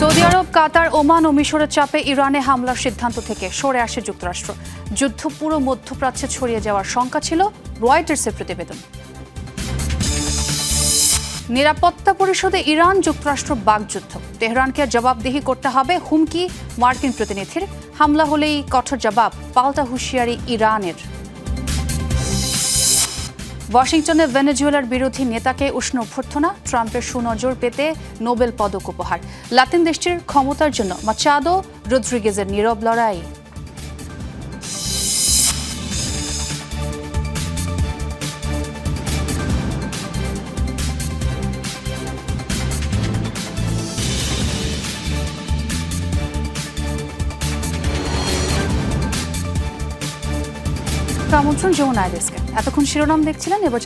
Saudi আরব, কাতার, Oman ও মিশরের চাপে ইরানে হামলার সিদ্ধান্ত থেকে সরে আসে যুক্তরাষ্ট্র। যুদ্ধ পুরো মধ্যপ্রাচ্যে ছড়িয়ে যাওয়ার শঙ্কা ছিল রয়টার্সের প্রতিবেদন। নিরাপত্তা পরিষদে ইরান যুক্তরাষ্ট্র বাগযুদ্ধ তেহরানকে জবাবদিহি করতে হবে হুমকি। মার্কিন প্রতিনিধির হামলা হলেই কঠোর জবাব পাল্টা হুঁশিয়ারি ইরানের। ওয়াশিংটনে ভেনেজুয়েলার বিরোধী নেতাকে উষ্ণ অভ্যর্থনা, ট্রাম্পের সুনজর পেতে নোবেল পদক উপহার। লাতিন দেশটির ক্ষমতার জন্য, মাচাদো রদ্রিগেজের নীরব লড়াই। আমন্ত্রণ, যমুনা আইরিসকে। এতক্ষণ শিরোনাম দেখছিলেন, এবার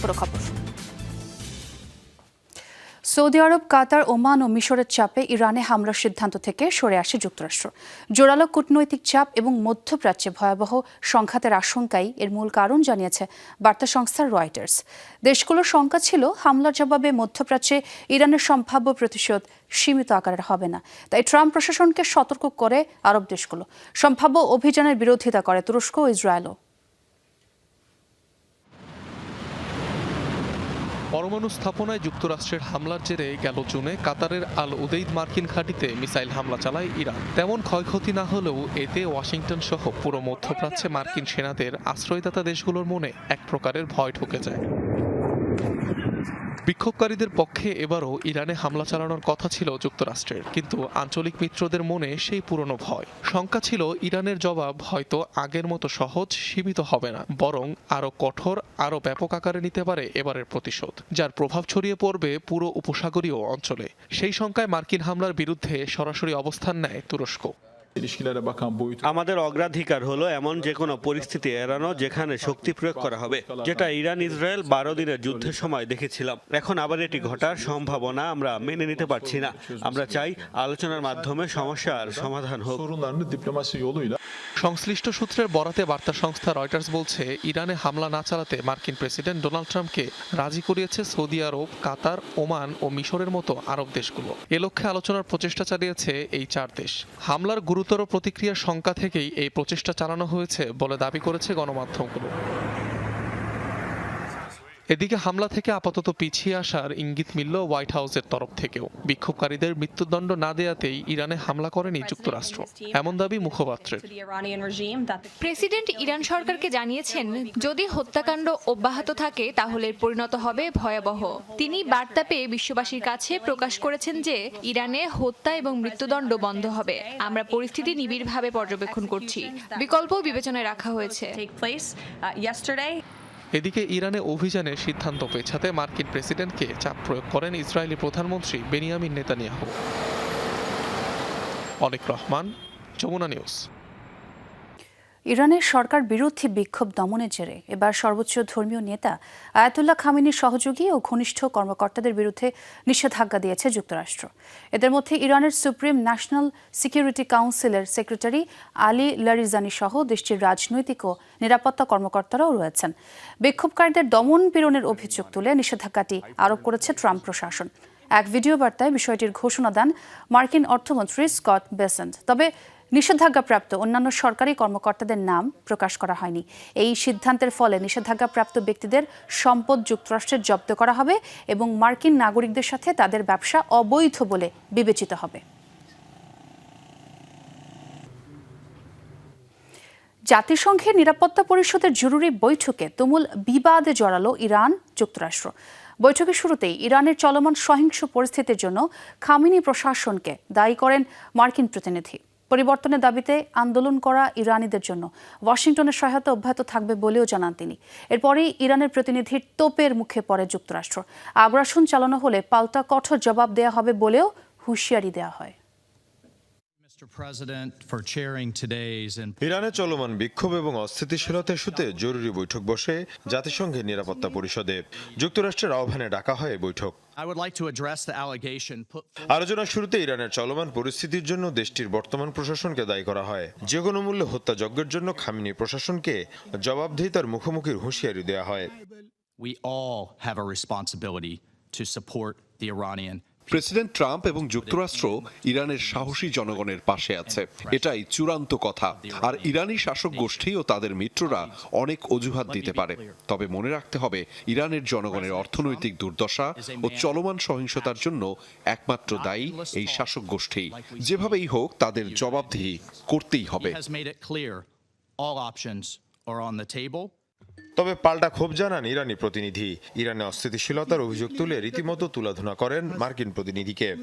পুরো খবর। সৌদি আরব, কাতার, ওমান ও মিশরের চাপে ইরানে হামলার সিদ্ধান্ত থেকে সরে আসে যুক্তরাষ্ট্র। জোরালো কূটনৈতিক চাপ এবং মধ্যপ্রাচ্যে ভয়াবহ সংঘাতের আশঙ্কাই এর মূল কারণ, জানিয়েছে বার্তা সংস্থা রয়টার্স। দেশগুলোর শঙ্কা ছিল, হামলার জবাবে মধ্যপ্রাচ্যে ইরানের সম্ভাব্য প্রতিশোধ সীমিত আকারের হবে না। তাই ট্রাম্প প্রশাসনকে সতর্ক করে আরব দেশগুলো। সম্ভাব্য অভিযানের বিরোধিতা করে তুরস্ক ও ইসরায়েলও। পরমাণু স্থাপনায় যুক্তরাষ্ট্রের হামলার জেরে গেল জুনে কাতারের আল উদেইদ মার্কিন ঘাঁটিতে মিসাইল হামলা চালায় ইরান। তেমন ক্ষয়ক্ষতি না হলেও এতে ওয়াশিংটন সহ পুরো মধ্যপ্রাচ্যে মার্কিন সেনাদের আশ্রয়দাতা দেশগুলোর মনে এক প্রকারের ভয় ঢুকে যায়। বিক্ষোভকারীদের পক্ষে এবারও ইরানে হামলা চালানোর কথা ছিল যুক্তরাষ্ট্রের। কিন্তু আঞ্চলিক মিত্রদের মনে সেই পুরনো ভয়। শঙ্কা ছিল ইরানের জবাব হয়তো আগের মতো সহজ, সীমিত হবে না। বরং আরও কঠোর, আরও ব্যাপক আকারে নিতে পারে এবারের প্রতিশোধ, যার প্রভাব ছড়িয়ে পড়বে পুরো উপসাগরীয় অঞ্চলে। সেই শঙ্কায় মার্কিন হামলার বিরুদ্ধে সরাসরি অবস্থান নেয় তুরস্ক। İlişkilere bakan boyut আমাদের অগ্রাধিকার হলো এমন যে কোনো পরিস্থিতি এড়ানো যেখানে শক্তি প্রয়োগ করা হবে যেটা ইরান ইসরায়েল বারো দিনের যুদ্ধের সময় দেখেছিলাম। এখন আবার এটি ঘটার সম্ভাবনা আমরা মেনে নিতে পারছি না। আমরা চাই আলোচনার মাধ্যমে সমস্যার সমাধান হোক। সংশ্লিষ্ট সূত্রের বরাতে বার্তা সংস্থা রয়টার্স বলছে ইরানে হামলা না চালাতে মার্কিন প্রেসিডেন্ট ডোনাল্ড ট্রাম্পকে রাজি করিয়েছে সৌদি আরব কাতার ওমান ও মিশরের মতো আরব দেশগুলো। এ লক্ষ্যে আলোচনার প্রচেষ্টা চালিয়েছে এই চার দেশ। হামলার গুরুতর প্রতিক্রিয়ার শঙ্কা থেকেই এই প্রচেষ্টা চালানো হয়েছে বলে দাবি করেছে গণমাধ্যমগুলো। এদিকে হামলা থেকে আপাতত পিছিয়ে আসার ইঙ্গিত মিলল হোয়াইট হাউসের তরফ থেকেও। বিক্ষোভকারীদের মৃত্যুদণ্ড না দেয়াতেই ইরানে হামলা করেনি যুক্তরাষ্ট্র। এমন দাবি মুখপাত্রের। প্রেসিডেন্ট ইরান সরকারকে জানিয়েছেন, যদি হত্যাকাণ্ড অব্যাহত থাকে, তাহলে পরিণত হবে ভয়াবহ। তিনি বার্তা পেয়ে বিশ্ববাসীর কাছে প্রকাশ করেছেন যে, ইরানে হত্যা এবং মৃত্যুদণ্ড বন্ধ হবে। আমরা পরিস্থিতি নিবিড়ভাবে পর্যবেক্ষণ করছি। বিকল্প বিবেচনায় রাখা হয়েছে। এদিকে ইরানে অভিযানের সিদ্ধান্ত পেছাতে মার্কিন প্রেসিডেন্টকে চাপ প্রয়োগ করেন ইসরায়েলি প্রধানমন্ত্রী Benjamin Netanyahu. Anik Rahman, Jamuna news. ইরানের সরকার বিরোধী বিক্ষোভ দমনের জেরে। এবার সর্বোচ্চ ধর্মীয় নেতা আয়াতুল্লাহ খামিনীর সহযোগী ও ঘনিষ্ঠ কর্মকর্তাদের বিরুদ্ধে নিষেধাজ্ঞা দিয়েছে যুক্তরাষ্ট্র। এদের মধ্যে ইরানের সুপ্রিম ন্যাশনাল সিকিউরিটি কাউন্সিলের সেক্রেটারি আলী লারিজানি সহ দেশটির রাজনৈতিক ও নিরাপত্তা কর্মকর্তারাও রয়েছেন। বিক্ষোভকারীদের দমন পীড়নের অভিযোগ তুলে নিষেধাজ্ঞাটি আরোপ করেছে ট্রাম্প প্রশাসন। এক ভিডিও বার্তায় বিষয়টির ঘোষণা দেন মার্কিন অর্থমন্ত্রী স্কট বেসেন্ট। তবে নিষেধাজ্ঞাপ্রাপ্ত অন্যান্য সরকারি কর্মকর্তাদের নাম প্রকাশ করা হয়নি। এই সিদ্ধান্তের ফলে নিষেধাজ্ঞাপ্রাপ্ত ব্যক্তিদের সম্পদ যুক্তরাষ্ট্রের জব্দ করা হবে এবং মার্কিন নাগরিকদের সাথে তাদের ব্যবসা অবৈধ বলে বিবেচিত হবে। জাতিসংঘের নিরাপত্তা পরিষদের জরুরি বৈঠকে তুমুল বিবাদে জড়ালো ইরান যুক্তরাষ্ট্র। বৈঠকের শুরুতেই ইরানের চলমান সহিংস পরিস্থিতির জন্য খামিনি প্রশাসনকে দায়ী করেন মার্কিন প্রতিনিধি। পরিবর্তনের দাবিতে আন্দোলন করা ইরানিদের জন্য। ওয়াশিংটনের সহায়তা অব্যাহত থাকবে বলেও জানান তিনি। এরপরই ইরানের প্রতিনিধির তোপের মুখে পড়ে যুক্তরাষ্ট্র। আগ্রাসন চালানো হলে পাল্টা কঠোর জবাব দেয়া হবে বলেও হুঁশিয়ারি দেওয়া হয়। ইরানে চলমান বিক্ষোভ এবং অস্থিতিশীলতা ইস্যুতে জরুরি বৈঠক বসে জাতিসংঘের নিরাপত্তা পরিষদে। যুক্তরাষ্ট্রের আহ্বানে ডাকা হয় এই বৈঠক। আলোচনার শুরুতে ইরানের চলমান পরিস্থিতির জন্য দেশটির বর্তমান প্রশাসনকে দায়ী করা হয়। যে কোনো মূল্যে হত্যাযজ্ঞের জন্য খামিনি প্রশাসনকে জবাবদিহিতার মুখোমুখির হুঁশিয়ারি দেওয়া হয়। We all have a responsibility to support the Iranian president Trump এবং যুক্তরাষ্ট্র ইরানের সাহসী জনগণের পাশে আছে। এটাই চূড়ান্ত কথা। আর ইরানি শাসক গোষ্ঠী ও তাদের মিত্ররা অনেক অজুহাত দিতে পারে। তবে মনে রাখতে হবে, ইরানের জনগণের অর্থনৈতিক দুর্দশা ও চলমান সহিংসতার জন্য একমাত্র দায়ী এই শাসক গোষ্ঠী। যেভাবেই হোক, তাদের জবাবদিহি করতেই হবে। All options are on the table. তবে পাল্টা ক্ষোভ জানান ইরানি প্রতিনিধি। ইরানে অস্থিতিশীলতার অভিযোগ তুলে রীতিমতো তুলাধুনা করেন মার্কিন প্রতিনিধিকে।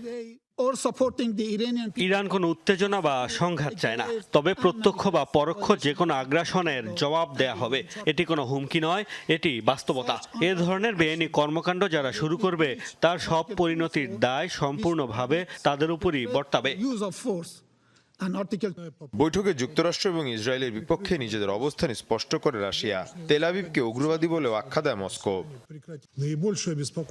ইরান কোনো উত্তেজনা বা সংঘাত চায় না। তবে প্রত্যক্ষ বা পরোক্ষ যে কোনো আগ্রাসনের জবাব দেয়া হবে। এটি কোনো হুমকি নয়, এটি বাস্তবতা। এ ধরনের বেআইনি কর্মকাণ্ড যারা শুরু করবে, তার সব পরিণতির দায় সম্পূর্ণভাবে তাদের উপরই বর্তাবে। বৈঠকে যুক্তরাষ্ট্র এবং ইসরায়েলের বিপক্ষে নিজেদের অবস্থান স্পষ্ট করে রাশিয়া। তেল আবিবকে উগ্রবাদী বলেও আখ্যা দেয় মস্কো।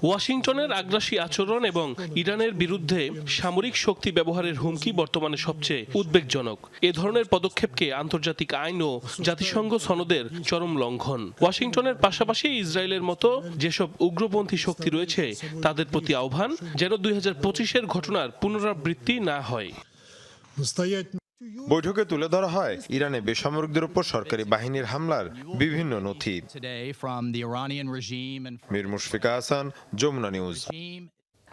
ওয়াশিংটনের আগ্রাসী আচরণ এবং ইরানের বিরুদ্ধে সামরিক শক্তি ব্যবহারের হুমকি বর্তমানে সবচেয়ে উদ্বেগজনক। এ ধরনের পদক্ষেপকে আন্তর্জাতিক আইন ও জাতিসংঘ সনদের চরম লঙ্ঘন। ওয়াশিংটনের পাশাপাশি ইসরায়েলের মতো যেসব উগ্রপন্থী শক্তি রয়েছে তাদের প্রতি আহ্বান যেন দুই হাজার পঁচিশের ঘটনার পুনরাবৃত্তি না হয়। বৈঠকে তুলে ধরা হয় ইরানে বেসামরিকদের উপর সরকারি বাহিনীর হামলার বিভিন্ন নথি। মীর মুশফিকা হাসান যমুনা নিউজ।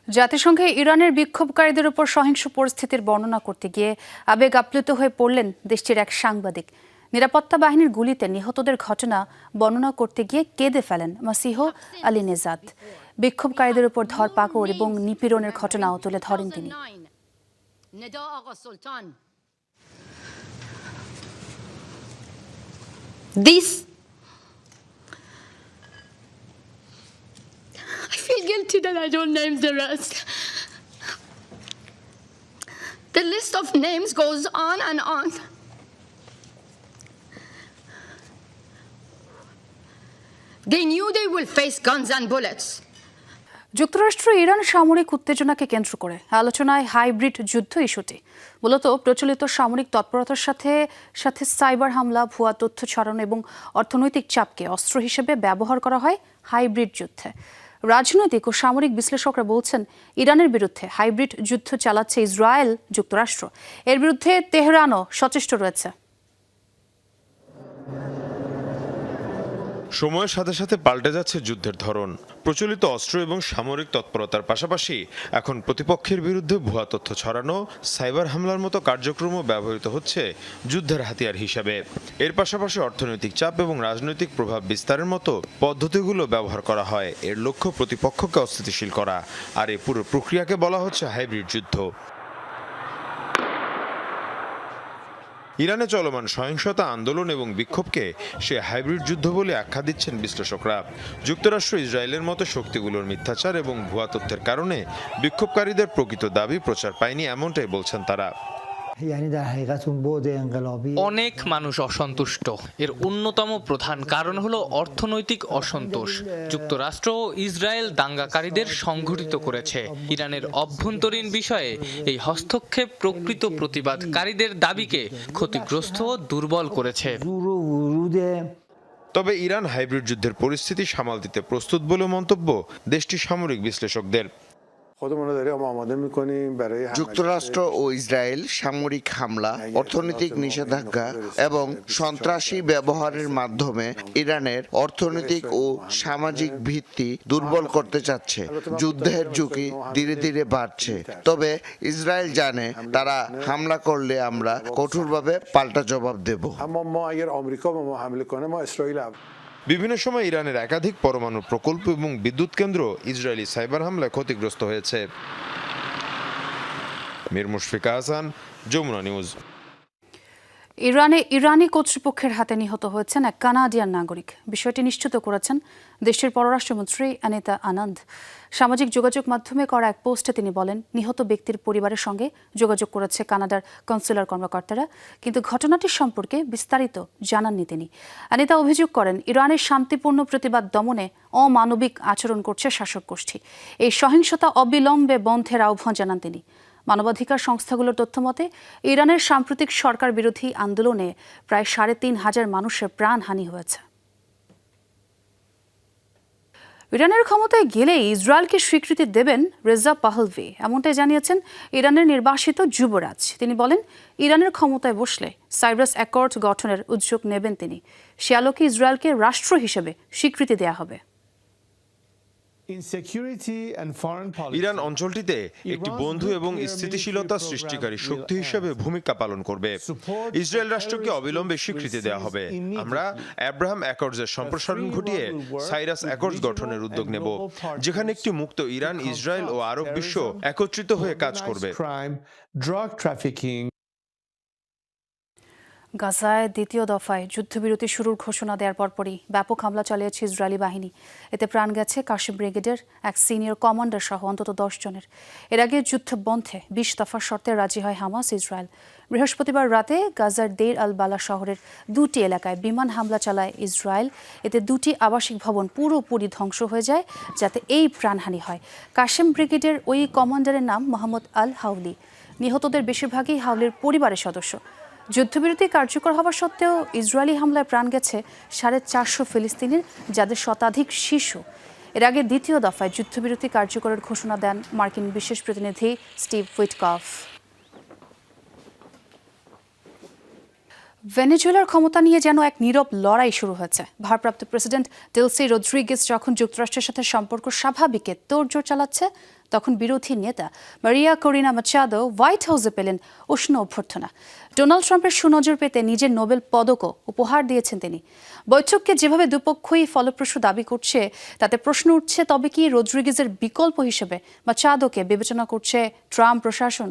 জাতিসংঘে ইরানের বিক্ষোভকারীদের উপর সহিংস পরিস্থিতির বর্ণনা করতে গিয়ে আবেগ আপ্লুত হয়ে পড়লেন দেশটির এক সাংবাদিক। নিরাপত্তা বাহিনীর গুলিতে নিহতদের ঘটনা বর্ণনা করতে গিয়ে কেঁদে ফেলেন মাসিহ আলী নেজাদ। বিক্ষোভকারীদের উপর ধরপাকড় এবং নিপীড়নের ঘটনাও তুলে ধরেন তিনি। This. I feel guilty that I don't name the rest. The list of names goes on and on. They knew they will face guns and bullets. যুক্তরাষ্ট্র ইরান সামরিক উত্তেজনাকে কেন্দ্র করে আলোচনায় হাইব্রিড যুদ্ধ ইস্যুটি। মূলত প্রচলিত সামরিক তৎপরতার সাথে সাথে সাইবার হামলা, ভুয়া তথ্য ছড়ানো এবং অর্থনৈতিক চাপকে অস্ত্র হিসেবে ব্যবহার করা হয় হাইব্রিড যুদ্ধে। রাজনৈতিক ও সামরিক বিশ্লেষকরা বলছেন, ইরানের বিরুদ্ধে হাইব্রিড যুদ্ধ চালাচ্ছে ইসরায়েল যুক্তরাষ্ট্র। এর বিরুদ্ধে তেহরানও সচেষ্ট রয়েছে। সময়ের সাথে সাথে পাল্টে যাচ্ছে যুদ্ধের ধরন। প্রচলিত অস্ত্র এবং সামরিক তৎপরতার পাশাপাশি এখন প্রতিপক্ষের বিরুদ্ধে ভুয়া তথ্য ছড়ানো, সাইবার হামলার মতো কার্যক্রমও ব্যবহৃত হচ্ছে যুদ্ধের হাতিয়ার হিসাবে। এর পাশাপাশি অর্থনৈতিক চাপ এবং রাজনৈতিক প্রভাব বিস্তারের মতো পদ্ধতিগুলো ব্যবহার করা হয়। এর লক্ষ্য প্রতিপক্ষকে অস্থিতিশীল করা। আর এই পুরো প্রক্রিয়াকে বলা হচ্ছে হাইব্রিড যুদ্ধ। ইরানে চলমান সহিংসতা, আন্দোলন এবং বিক্ষোভকে সে হাইব্রিড যুদ্ধ বলে আখ্যা দিচ্ছেন বিশ্লেষকরা। যুক্তরাষ্ট্র ইসরায়েলের মতো শক্তিগুলোর মিথ্যাচার এবং ভুয়া তথ্যের কারণে বিক্ষোভকারীদের প্রকৃত দাবি প্রচার পায়নি, এমনটাই বলছেন তারা। অনেক মানুষ অসন্তুষ্ট। এর অন্যতম প্রধান কারণ হলো অর্থনৈতিক অসন্তোষ। যুক্তরাষ্ট্র ও ইসরায়েল দাঙ্গাকারীদের সংঘটিত করেছে। ইরানের অভ্যন্তরীণ বিষয়ে এই হস্তক্ষেপ প্রকৃত প্রতিবাদকারীদের দাবিকে ক্ষতিগ্রস্ত ও দুর্বল করেছে। তবে ইরান হাইব্রিড যুদ্ধের পরিস্থিতি সামাল দিতে প্রস্তুত বলে মন্তব্য দেশটির সামরিক বিশ্লেষকদের। যুক্তরাষ্ট্র ও ইসরায়েল সামরিক হামলা অর্থনৈতিক নিষেধাজ্ঞা এবং সন্ত্রাসী ব্যবহারের মাধ্যমে ইরানের অর্থনৈতিক ও সামাজিক ভিত্তি দুর্বল করতে চাচ্ছে। যুদ্ধের ঝুঁকি ধীরে ধীরে বাড়ছে। তবে ইসরায়েল জানে তারা হামলা করলে আমরা কঠোরভাবে পাল্টা জবাব দেব। বিভিন্ন সময় ইরানের একাধিক পরমাণু প্রকল্প এবং বিদ্যুৎ কেন্দ্র ইসরায়েলি সাইবার হামলায় ক্ষতিগ্রস্ত হয়েছে। মীর মুশফিকা হাসান যমুনা নিউজ। ইরানে ইরানি কর্তৃপক্ষের হাতে নিহত হয়েছেন এক কানাডিয়ান নাগরিক। বিষয়টি নিশ্চিত করেছেন দেশটির পররাষ্ট্রমন্ত্রী অনিতা আনন্দ। সামাজিক যোগাযোগ মাধ্যমে করা এক পোস্টে তিনি বলেন, নিহত ব্যক্তির পরিবারের সঙ্গে যোগাযোগ করেছে কানাডার কনসুলার কর্মকর্তারা, কিন্তু ঘটনাটি সম্পর্কে বিস্তারিত জানাননি তিনি। অনিতা অভিযোগ করেন, ইরানের শান্তিপূর্ণ প্রতিবাদ দমনে অমানবিক আচরণ করছে শাসক গোষ্ঠী এই সহিংসতা অবিলম্বে বন্ধের আহ্বান জানান তিনি। মানবাধিকার সংস্থাগুলোর তথ্যমতে ইরানের সাম্প্রতিক সরকার বিরোধী আন্দোলনে প্রায় সাড়ে তিন হাজার মানুষের প্রাণহানি হয়েছে। ইরানের ক্ষমতায় গেলে ইসরায়েলকে স্বীকৃতি দেবেন রেজা পাহলভি, এমনটাই জানিয়েছেন ইরানের নির্বাসিত যুবরাজ। তিনি বলেন, ইরানের ক্ষমতায় বসলে সাইব্রাস অ্যাকর্ড গঠনের উদ্যোগ নেবেন তিনি। সে আলোকে ইসরায়েলকে রাষ্ট্র হিসেবে স্বীকৃতি দেয়া হবে। ইরান অঞ্চলটিতে একটি বন্ধু এবং স্থিতিশীলতা সৃষ্টিকারী শক্তি হিসেবে ভূমিকা পালন করবে। ইসরায়েল রাষ্ট্রকে অবিলম্বে স্বীকৃতি দেওয়া হবে। আমরা অ্যাব্রাহাম অ্যাকর্ডসের সম্প্রসারণ ঘটিয়ে সাইরাস অ্যাকর্ডস গঠনের উদ্যোগ নেব যেখানে একটি মুক্ত ইরান ইসরায়েল ও আরব বিশ্ব একত্রিত হয়ে কাজ করবে। গাজায় দ্বিতীয় দফায় যুদ্ধবিরতি শুরুর ঘোষণা দেওয়ার পরপরই ব্যাপক হামলা চালিয়েছে ইসরায়েলি বাহিনী। এতে প্রাণ গেছে কাশিম ব্রিগেডের এক সিনিয়র কমান্ডার সহ অন্তত দশ জনের। এর আগে যুদ্ধ বন্ধে বিশ দফার শর্তে রাজি হয় হামাস, ইসরায়েল। বৃহস্পতিবার রাতে গাজার দের আল বালা শহরের দুটি এলাকায় বিমান হামলা চালায় ইসরায়েল। এতে দুটি আবাসিক ভবন পুরোপুরি ধ্বংস হয়ে যায়, যাতে এই প্রাণহানি হয়। কাশিম ব্রিগেডের ওই কমান্ডারের নাম মোহাম্মদ আল হাউলি। নিহতদের বেশিরভাগই হাউলির পরিবারের সদস্য। যুদ্ধবিরতি কার্যকর হওয়া সত্ত্বেও ইসরায়েলি হামলায় প্রাণ গেছে সাড়ে চারশো ফিলিস্তিনির, যাদের শতাধিক শিশু। এর আগে দ্বিতীয় দফায় যুদ্ধবিরতি কার্যকরের ঘোষণা দেন মার্কিন বিশেষ প্রতিনিধি স্টিভ উইটকফ। ভেনেজুয়েলার ক্ষমতা নিয়ে যেন এক নীরব লড়াই শুরু হয়েছে। ভারপ্রাপ্ত প্রেসিডেন্ট ডেলসি রদ্রিগেজ যখন যুক্তরাষ্ট্রের সাথে সম্পর্ক স্বাভাবিকে তোড়জোড় চালাচ্ছে তখন বিরোধী নেতা মারিয়া করিনা মাচাদো হোয়াইট হাউসে পেলেন উষ্ণ অভ্যর্থনা। ডোনাল্ড ট্রাম্পের সুনজর পেতে নিজের নোবেল পদকও উপহার দিয়েছেন তিনি। বৈঠককে যেভাবে দুপক্ষই ফলপ্রসূ দাবি করছে, তাতে প্রশ্ন উঠছে তবে কি রদ্রিগেজের বিকল্প হিসেবে মাচাদোকে বিবেচনা করছে ট্রাম্প প্রশাসন?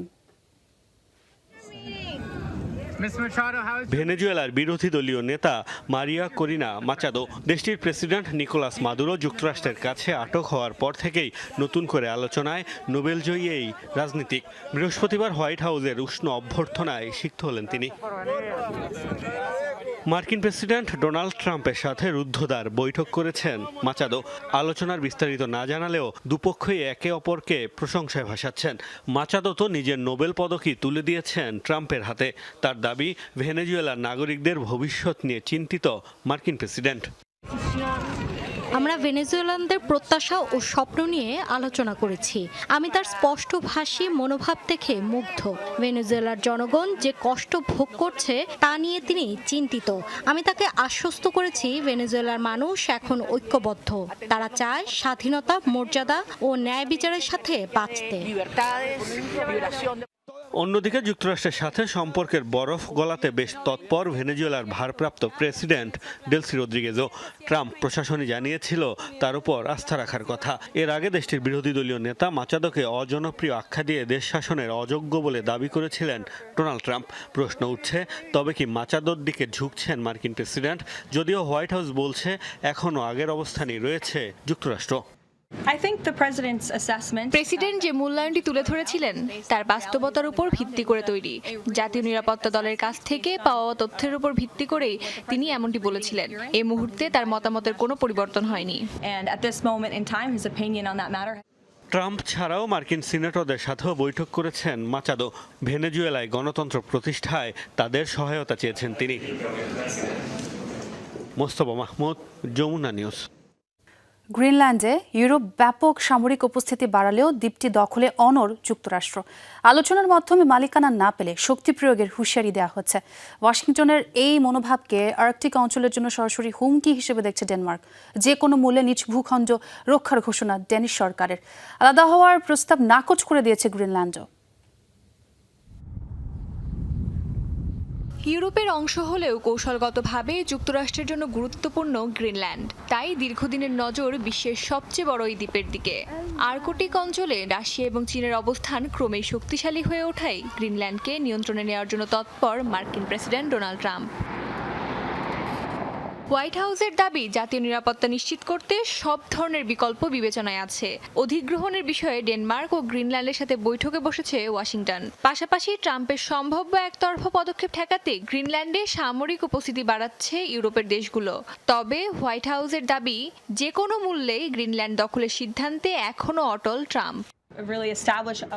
ভেনেজুয়েলার বিরোধী দলীয় নেতা মারিয়া করিনা মাচাদো দেশটির প্রেসিডেন্ট নিকোলাস মাদুরো যুক্তরাষ্ট্রের কাছে আটক হওয়ার পর থেকেই নতুন করে আলোচনায় নোবেলজয়ী এই রাজনীতিক। বৃহস্পতিবার হোয়াইট হাউসের উষ্ণ অভ্যর্থনায় সিক্ত হলেন তিনি। মার্কিন প্রেসিডেন্ট ডোনাল্ড ট্রাম্পের সাথে রুদ্ধদ্বার বৈঠক করেছেন। মাচাদো, আলোচনার বিস্তারিত না জানালেও দুপক্ষই একে অপরকে প্রশংসায় ভাসাচ্ছেন। মাচাদো তো নিজের নোবেল পদকই তুলে দিয়েছেন ট্রাম্পের হাতে। তার দাবি, ভেনেজুয়েলার নাগরিকদের ভবিষ্যৎ নিয়ে চিন্তিত মার্কিন প্রেসিডেন্ট। আমরা ভেনেজুয়েলানদের প্রত্যাশা ও স্বপ্ন নিয়ে আলোচনা করেছি। আমি তার স্পষ্টভাষী মনোভাব দেখে মুগ্ধ। ভেনেজুয়েলার জনগণ যে কষ্ট ভোগ করছে তা নিয়ে তিনি চিন্তিত। আমি তাকে আশ্বস্ত করেছি ভেনেজুয়েলার মানুষ এখন ঐক্যবদ্ধ। তারা চায় স্বাধীনতা, মর্যাদা ও ন্যায় বিচারের সাথে বাঁচতে। অন্যদিকে যুক্তরাষ্ট্রের সাথে সম্পর্কের বরফ গলাতে বেশ তৎপর ভেনেজুয়েলার ভারপ্রাপ্ত প্রেসিডেন্ট ডেলসি রদ্রিগেজও। ট্রাম্প প্রশাসনই জানিয়েছিল তার উপর আস্থা রাখার কথা। এর আগে দেশটির বিরোধী দলীয় নেতা মাচাদোকে অজনপ্রিয় আখ্যা দিয়ে দেশ শাসনের অযোগ্য বলে দাবি করেছিলেন ডোনাল্ড ট্রাম্প। প্রশ্ন উঠছে, তবে কি মাচাদোর দিকে ঝুঁকছেন মার্কিন প্রেসিডেন্ট? যদিও হোয়াইট হাউস বলছে, এখনও আগের অবস্থানই রয়েছে যুক্তরাষ্ট্র। প্রেসিডেন্ট যে মূল্যায়নটি তুলে ধরেছিলেন তার বাস্তবতার উপর ভিত্তি করে তৈরি। জাতীয় নিরাপত্তা দলের কাছ থেকে পাওয়া তথ্যের উপর ভিত্তি করেই তিনি এমনটি বলেছিলেন। এই মুহূর্তে তার মতামতের কোনো পরিবর্তন হয়নি। ট্রাম্প ছাড়াও মার্কিন সিনেটরদের সাথেও বৈঠক করেছেন মাচাদো। ভেনেজুয়েলায় গণতন্ত্র প্রতিষ্ঠায় তাদের সহায়তা চেয়েছেন তিনি। মোস্তফা মাহমুদ যমুনা নিউজ। গ্রিনল্যান্ডে ইউরোপ ব্যাপক সামরিক উপস্থিতি বাড়ালেও দ্বীপটি দখলে অনর যুক্তরাষ্ট্র। আলোচনার মাধ্যমে মালিকানা না পেলে শক্তি প্রয়োগের হুঁশিয়ারি দেওয়া হচ্ছে। ওয়াশিংটনের এই মনোভাবকে আর্কটিক অঞ্চলের জন্য সরাসরি হুমকি হিসেবে দেখছে ডেনমার্ক। যে কোনো মূল্যে নিজ ভূখণ্ড রক্ষার ঘোষণা ডেনিশ সরকারের। আলাদা হওয়ার প্রস্তাব নাকচ করে দিয়েছে গ্রিনল্যান্ডও। ইউরোপের অংশ হলেও কৌশলগতভাবে যুক্তরাষ্ট্রের জন্য গুরুত্বপূর্ণ গ্রিনল্যান্ড। তাই দীর্ঘদিনের নজর বিশ্বের সবচেয়ে বড় এই দ্বীপের দিকে। আর্কটিক অঞ্চলে রাশিয়া এবং চীনের অবস্থান ক্রমেই শক্তিশালী হয়ে ওঠায় গ্রিনল্যান্ডকে নিয়ন্ত্রণে নেওয়ার জন্য তৎপর মার্কিন প্রেসিডেন্ট ডোনাল্ড ট্রাম্প। হোয়াইট হাউসের দাবি জাতীয় নিরাপত্তা নিশ্চিত করতে সব ধরনের বিকল্প বিবেচনায় আছে। অধিগ্রহণের বিষয়ে ডেনমার্ক ও গ্রিনল্যান্ডের সাথে বৈঠকে বসেছে ওয়াশিংটন। পাশাপাশি ট্রাম্পের সম্ভাব্য একতরফা পদক্ষেপ ঠেকাতে গ্রিনল্যান্ডে সামরিক উপস্থিতি বাড়াচ্ছে ইউরোপের দেশগুলো। তবে হোয়াইট হাউসের দাবি যে কোনো মূল্যে গ্রিনল্যান্ড দখলের সিদ্ধান্তে এখনও অটল ট্রাম্প।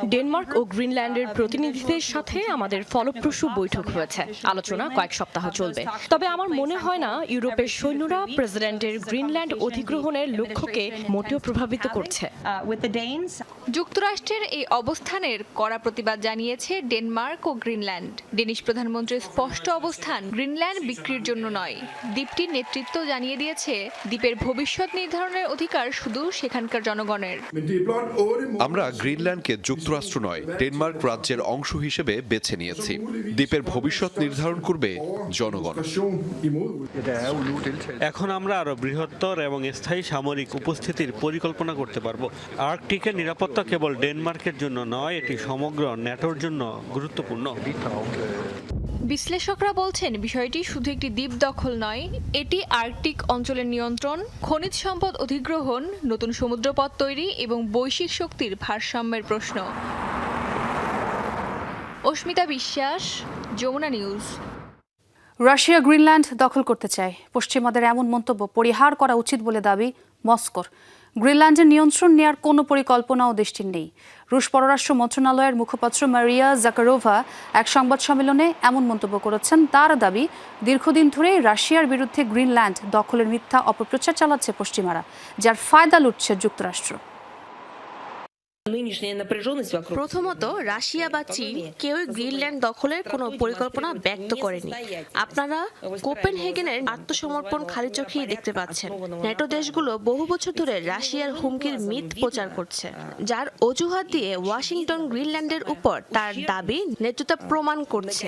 ডেনমার্ক ও গ্রিনল্যান্ডের প্রতিনিধিদের সাথে আমাদের ফলপ্রসূ বৈঠক হয়েছে। আলোচনা কয়েক সপ্তাহ চলবে। তবে আমার মনে হয় না ইউরোপের সৈন্যরা প্রেসিডেন্টের গ্রিনল্যান্ড অধিগ্রহণের লক্ষ্যকে মোটেও প্রভাবিত করছে। uh, Danes. যুক্তরাষ্ট্রের এই অবস্থানের কড়া প্রতিবাদ জানিয়েছে ডেনমার্ক ও গ্রিনল্যান্ড। ডেনিশ প্রধানমন্ত্রীর স্পষ্ট অবস্থান গ্রিনল্যান্ড বিক্রির জন্য নয়। দ্বীপটির নেতৃত্ব জানিয়ে দিয়েছে দ্বীপের ভবিষ্যৎ নির্ধারণের অধিকার শুধু সেখানকার জনগণের। আমরা গ্রিনল্যান্ডকে যুক্তরাষ্ট্র নয়, ডেনমার্ক রাজ্যের অংশ হিসেবে বেছে নিয়েছি। দ্বীপের ভবিষ্যৎ নির্ধারণ করবে জনগণ। এখন আমরা আরও বৃহত্তর এবং স্থায়ী সামরিক উপস্থিতির পরিকল্পনা করতে পারব। আর্কটিকের নিরাপত্তা কেবল ডেনমার্কের জন্য নয়, এটি সমগ্র ন্যাটোর জন্য গুরুত্বপূর্ণ। বিশ্লেষকরা বলছেন, বিষয়টি শুধু একটি দ্বীপ দখল নয়, এটি আর্কটিক অঞ্চলের নিয়ন্ত্রণ, খনিজ সম্পদ অধিগ্রহণ, নতুন সমুদ্রপথ তৈরি এবং বৈশ্বিক শক্তির ভারসাম্যের প্রশ্ন। অস্মিতা বিশ্বাস, যমুনা নিউজ। রাশিয়া গ্রিনল্যান্ড দখল করতে চায়। পশ্চিমাদের এমন মন্তব্য, পরিহার করা উচিত বলে দাবি মস্কোর। গ্রিনল্যান্ডের নিয়ন্ত্রণ নেওয়ার কোনো পরিকল্পনাও দেশটির নেই। রুশ পররাষ্ট্র মন্ত্রণালয়ের মুখপাত্র মারিয়া জাকারোভা এক সংবাদ সম্মেলনে এমন মন্তব্য করেছেন। তার দাবি, দীর্ঘদিন ধরে রাশিয়ার বিরুদ্ধে গ্রিনল্যান্ড দখলের মিথ্যা অপপ্রচার চালাচ্ছে পশ্চিমারা, যার ফায়দা লুটছে যুক্তরাষ্ট্র। প্রথমত রাশিয়া বা চীন কেউই গ্রিনল্যান্ড দখলের কোনো পরিকল্পনা ব্যক্ত করেনি। আপনারা কোপেনহেগেনের আত্মসমর্পণ খালি চোখেই দেখতে পাচ্ছেন। নেটো দেশগুলো বহু বছর ধরে রাশিয়ার হুমকির মিথ প্রচার করছে যার অজুহাত দিয়ে ওয়াশিংটন গ্রিনল্যান্ডের উপর তার দাবি নেতৃত্ব প্রমাণ করছে।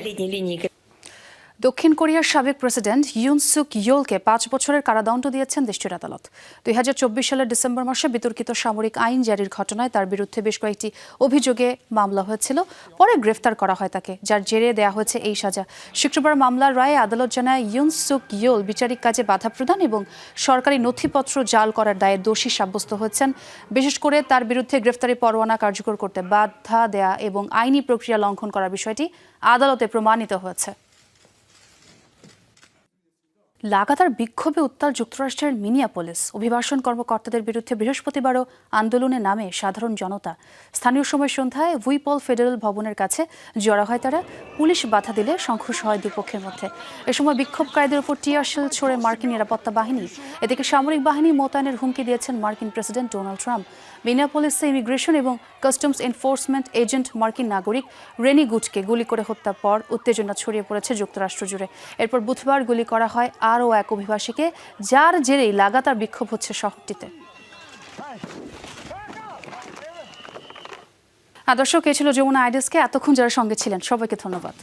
দক্ষিণ কোরিয়ার সাবেক প্রেসিডেন্ট ইউন সুক ইয়োলকে পাঁচ বছরের কারাদণ্ড দিয়েছেন দেশটির আদালত। দুই হাজার চব্বিশ সালের ডিসেম্বর মাসে বিতর্কিত সামরিক আইন জারির ঘটনায় তার বিরুদ্ধে বেশ কয়েকটি অভিযোগে মামলা হয়েছিল। পরে গ্রেফতার করা হয় তাকে, যার জেরে দেয়া হয়েছে এই সাজা। শুক্রবার মামলার রায়ে আদালত জানায় ইউন সুক ইয়োল বিচারিক কাজে বাধা প্রদান এবং সরকারি নথিপত্র জাল করার দায়ে দোষী সাব্যস্ত হয়েছেন। বিশেষ করে তার বিরুদ্ধে গ্রেফতারি পরোয়ানা কার্যকর করতে বাধা দেয়া এবং আইনি প্রক্রিয়া লঙ্ঘন করার বিষয়টি আদালতে প্রমাণিত হয়েছে। লাগাতার বিক্ষোভে উত্তাল যুক্তরাষ্ট্রের মিনিয়াপোলিস। অভিবাসন কর্মকর্তাদের বিরুদ্ধে বৃহস্পতিবারও আন্দোলনে নামে সাধারণ জনতা। স্থানীয় সময় সন্ধ্যায় উইপল ফেডারেল ভবনের কাছে জড়ো হয় তারা। পুলিশ বাধা দিলে সংঘর্ষ হয় দুপক্ষের মধ্যে। এ সময় বিক্ষোভকারীদের উপর টিয়ারশেল ছড়ে মার্কিন নিরাপত্তা বাহিনী। এদিকে সামরিক বাহিনী মোতায়েনের হুমকি দিয়েছেন মার্কিন প্রেসিডেন্ট ডোনাল্ড ট্রাম্প। মিনিয়াপোলিসে ইমিগ্রেশন এবং কাস্টমস এনফোর্সমেন্ট এজেন্ট মার্কিন নাগরিক রেনি গুটকে গুলি করে হত্যার পর উত্তেজনা ছড়িয়ে পড়েছে যুক্তরাষ্ট্র জুড়ে। এরপর বুধবার গুলি করা হয় আরও এক অভিবাসীকে, যার জেরেই লাগাতার বিক্ষোভ হচ্ছে শহরটিতে। দর্শক, এ ছিল যমুনা আইডিসকে এতক্ষণ যারা সঙ্গে ছিলেন, সবাইকে ধন্যবাদ।